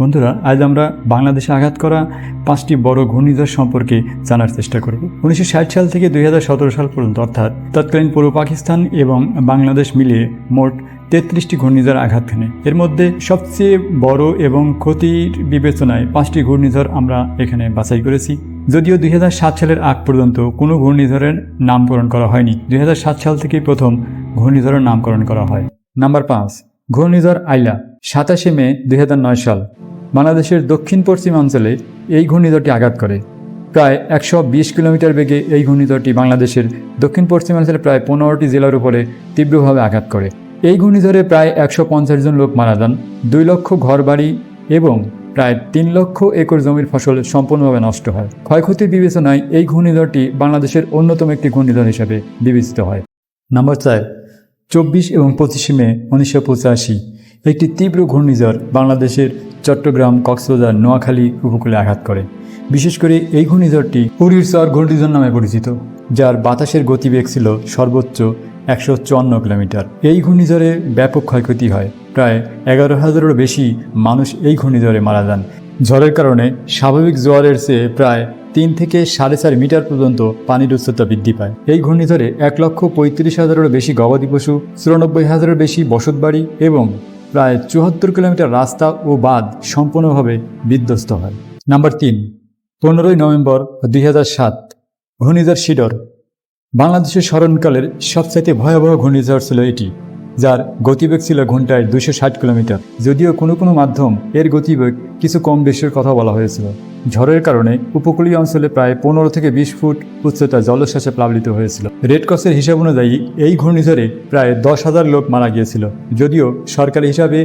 বন্ধুরা, আজ আমরা বাংলাদেশে আঘাত করা পাঁচটি বড় ঘূর্ণিঝড় সম্পর্কে জানার চেষ্টা করব উনিশশো ষাট সাল থেকে দুই হাজার সতেরো সাল পর্যন্ত, অর্থাৎ তৎকালীন পূর্ব পাকিস্তান এবং বাংলাদেশ মিলিয়ে মোট তেত্রিশটি ঘূর্ণিঝড় আঘাত হানে এর মধ্যে সবচেয়ে বড় এবং ক্ষতির বিবেচনায় পাঁচটি ঘূর্ণিঝড় আমরা এখানে বাছাই করেছি। যদিও দুই হাজার সাত সালের আগ পর্যন্ত কোনো ঘূর্ণিঝড়ের নামকরণ করা হয়নি। দুই হাজার সাত সাল থেকেই প্রথম ঘূর্ণিঝড়ের নামকরণ করা হয়। নাম্বার পাঁচ, ঘূর্ণিঝড় আইলা, সাতাশে মে দুই হাজার নয় সাল। বাংলাদেশের দক্ষিণ পশ্চিমাঞ্চলে এই ঘূর্ণিঝড়টি আঘাত করে। প্রায় একশো বিশ কিলোমিটার বেগে এই ঘূর্ণিঝড়টি বাংলাদেশের দক্ষিণ পশ্চিমাঞ্চলে প্রায় পনেরোটি জেলার উপরে তীব্রভাবে আঘাত করে। এই ঘূর্ণিঝড়ে প্রায় একশো পঞ্চাশ জন লোক মারা যান, দুই লক্ষ ঘরবাড়ি এবং প্রায় তিন লক্ষ একর জমির ফসল সম্পূর্ণভাবে নষ্ট হয়। ক্ষয়ক্ষতির বিবেচনায় এই ঘূর্ণিঝড়টি বাংলাদেশের অন্যতম একটি ঘূর্ণিঝড় হিসাবে বিবেচিত হয়। নাম্বার চার, চব্বিশ এবং পঁচিশে মে উনিশশো পঁচাশি। একটি তীব্র ঘূর্ণিঝড় বাংলাদেশের চট্টগ্রাম, কক্সবাজার, নোয়াখালী উপকূলে আঘাত করে। বিশেষ করে এই ঘূর্ণিঝড়টি পুরীর চর ঘূর্ণিঝড় নামে পরিচিত, যার বাতাসের গতিবেগ ছিল সর্বোচ্চ একশো চুয়ান্ন কিলোমিটার। এই ঘূর্ণিঝড়ে ব্যাপক ক্ষয়ক্ষতি হয়। প্রায় এগারো হাজারেরও বেশি মানুষ এই ঘূর্ণিঝড়ে মারা যান। ঝড়ের কারণে স্বাভাবিক জোয়ারের চেয়ে প্রায় তিন থেকে সাড়ে চার মিটার পর্যন্ত পানির উচ্চতা বৃদ্ধি পায়। এই ঘূর্ণিঝড়ে এক লক্ষ পঁয়ত্রিশ হাজারেরও বেশি গবাদি পশু, চুরানব্বই হাজারের বেশি বসতবাড়ি এবং প্রায় চুয়াত্তর কিলোমিটার রাস্তা ও বাঁধ সম্পূর্ণভাবে বিধ্বস্ত হয়। নাম্বার তিন, পনেরোই নভেম্বর দুই হাজার সাত, ঘূর্ণিঝড় শিডর বাংলাদেশের স্মরণকালের সবচাইতে ভয়াবহ ঘূর্ণিঝড় ছিল এটি, যার গতিবেগ ছিল ঘন্টায় দুশো ষাট কিলোমিটার। যদিও কোনো কোনো মাধ্যম এর গতিবেগ কিছু কম বেশির কথা বলা হয়েছিল। ঝড়ের কারণে উপকূলীয় অঞ্চলে প্রায় পনেরো থেকে বিশ ফুট উচ্চতা জলোচ্ছ্বাসে প্লাবিত হয়েছিল। রেড ক্রসের হিসাব অনুযায়ী এই ঘূর্ণিঝড়ে প্রায় দশ হাজার লোক মারা গিয়েছিল। যদিও সরকারি হিসাবে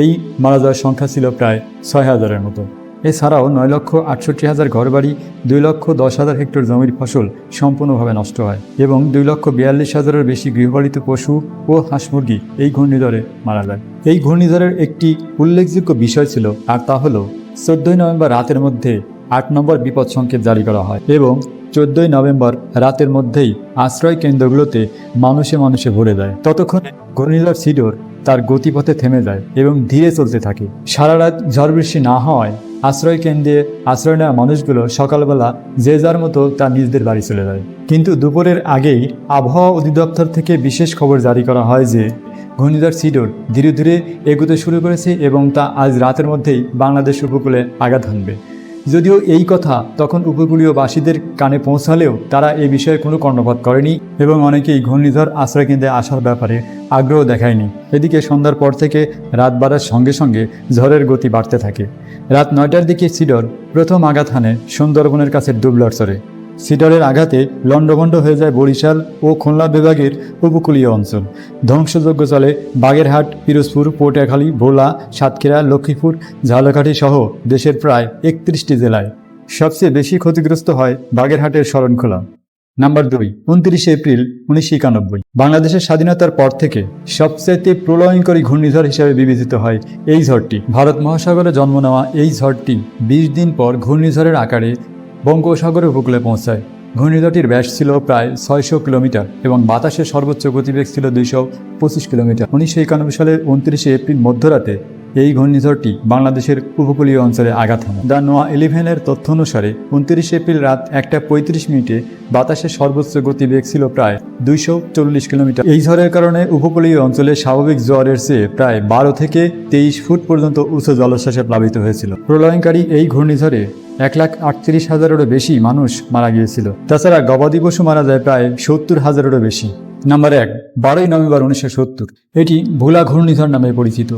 এই মারা যাওয়ার সংখ্যা ছিল প্রায় ছয় হাজারের মতো। এছাড়াও নয় লক্ষ আটষট্টি হাজার ঘরবাড়ি, দুই লক্ষ দশ হাজার হেক্টর জমির ফসল সম্পূর্ণভাবে নষ্ট হয় এবং দুই লক্ষ বিয়াল্লিশ হাজারের বেশি গৃহপালিত পশু ও হাঁস মুরগি এই ঘূর্ণিঝড়ে মারা যায়। এই ঘূর্ণিঝড়ের একটি উল্লেখযোগ্য বিষয় ছিল, আর তা হলো চোদ্দই নভেম্বর রাতের মধ্যে আট নম্বর বিপদ সংকেত জারি করা হয় এবং চোদ্দই নভেম্বর রাতের মধ্যেই আশ্রয় কেন্দ্রগুলোতে মানুষে মানুষে ভরে যায়। ততক্ষণে ঘূর্ণিঝড় সিডোর তার গতিপথে থেমে যায় এবং ধীরে চলতে থাকে। সারা রাত ঝড় বৃষ্টি না হওয়ায় আশ্রয় কেন্দ্রে আশ্রয় নেওয়া মানুষগুলো সকালবেলা যে যার মতো তার নিজদের বাড়ি চলে যায়। কিন্তু দুপুরের আগেই আবহাওয়া অধিদপ্তর থেকে বিশেষ খবর জারি করা হয় যে ঘূর্ণিঝড় সিডোর ধীরে ধীরে এগুতে শুরু করেছে এবং তা আজ রাতের মধ্যেই বাংলাদেশ উপকূলে আঘাত হানবে। যদিও এই কথা তখন উপকূলীয় বাসীদের কানে পৌঁছালেও তারা এই বিষয়ে কোনো কর্ণপাত করেনি এবং অনেকেই ঘূর্ণিঝড় আশ্রয় কেন্দ্রে আসার ব্যাপারে আগ্রহ দেখায়নি। এদিকে সন্ধ্যার পর থেকে রাত বাড়ার সঙ্গে সঙ্গে ঝড়ের গতি বাড়তে থাকে। রাত নয়টার দিকে সিডর প্রথম আঘাত হানে সুন্দরবনের কাছে ডুবলরসরে সিডরের আঘাতে লণ্ডভণ্ড হয়ে যায় বরিশাল ও খুলনা বিভাগের উপকূলীয় অঞ্চল। ধ্বংসযজ্ঞ চলে বাগেরহাট, পিরোজপুর, পটুয়াখালী, ভোলা, সাতক্ষীরা, লক্ষ্মীপুর, ঝালকাঠি সহ দেশের প্রায় একত্রিশটি জেলায়। সবচেয়ে বেশি ক্ষতিগ্রস্ত হয় বাগেরহাটের শরণখোলা। নাম্বার দুই, উনত্রিশে এপ্রিল উনিশশো একানব্বই। বাংলাদেশের স্বাধীনতার পর থেকে সবচাইতে প্রলয়ঙ্করী ঘূর্ণিঝড় হিসেবে বিবেচিত হয় এই ঝড়টি। ভারত মহাসাগরে জন্ম নেওয়া এই ঝড়টি বিশ দিন পর ঘূর্ণিঝড়ের আকারে বঙ্গোপসাগরের উপকূলে পৌঁছায়। ঘূর্ণিঝড়টির ব্যাস ছিল প্রায় ছয়শো কিলোমিটার এবং বাতাসের সর্বোচ্চ গতিবেগ ছিল দুইশো পঁচিশ কিলোমিটার। উনিশশো একানব্বই সালের উনত্রিশে এপ্রিল মধ্যরাতে এই ঘূর্ণিঝড়টি বাংলাদেশের উপকূলীয় অঞ্চলে আঘাত হানে। দ্য নোয়া ইলেভেনের তথ্য অনুসারে উনত্রিশে এপ্রিল রাত একটা পঁয়ত্রিশ মিনিটে বাতাসের সর্বোচ্চ গতিবেগ ছিল প্রায় দুইশো চল্লিশ কিলোমিটার। এই ঝড়ের কারণে উপকূলীয় অঞ্চলে স্বাভাবিক জ্বরের চেয়ে প্রায় বারো থেকে তেইশ ফুট পর্যন্ত উঁচু জলোচ্ছ্বাসে প্লাবিত হয়েছিল। প্রলয়ঙ্কারী এই ঘূর্ণিঝড়ে এক লাখ আটত্রিশ হাজারেরও বেশি মানুষ মারা গিয়েছিল। তাছাড়া গবাদি পশু মারা যায় প্রায় সত্তর হাজারেরও বেশি। নাম্বার এক, বারোই নভেম্বর উনিশশো সত্তর। এটি ভোলা ঘূর্ণিঝড় নামে পরিচিত।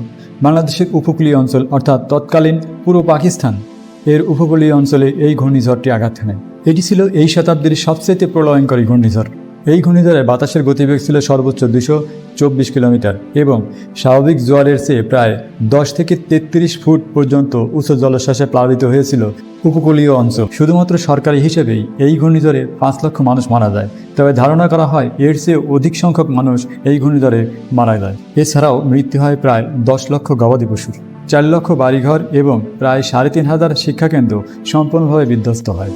বাংলাদেশের উপকূলীয় অঞ্চল অর্থাৎ তৎকালীন পুরো পাকিস্তান। এর উপকূলীয় অঞ্চলে এই ঘূর্ণিঝড়টি আঘাত হানে। এটি ছিল এই শতাব্দীর সবচেয়ে প্রলয়ঙ্করী ঘূর্ণিঝড়। এই ঘূর্ণিঝড়ে বাতাসের গতিবেগ ছিল সর্বোচ্চ দুশো চব্বিশ কিলোমিটার এবং স্বাভাবিক জোয়ারের চেয়ে প্রায় দশ থেকে তেত্রিশ ফুট পর্যন্ত উচ্চ জলোচ্ছ্বাসে প্লাবিত হয়েছিল উপকূলীয় অঞ্চল। শুধুমাত্র সরকারি হিসেবেই এই ঘূর্ণিঝড়ে পাঁচ লক্ষ মানুষ মারা যায়। তবে ধারণা করা হয়, এর চেয়ে অধিক সংখ্যক মানুষ এই ঘূর্ণিঝড়ে মারা যায়। এছাড়াও মৃত্যু হয় প্রায় দশ লক্ষ গবাদি পশুর। চার লক্ষ বাড়িঘর এবং প্রায় সাড়ে তিন হাজার শিক্ষাকেন্দ্র সম্পূর্ণভাবে বিধ্বস্ত হয়।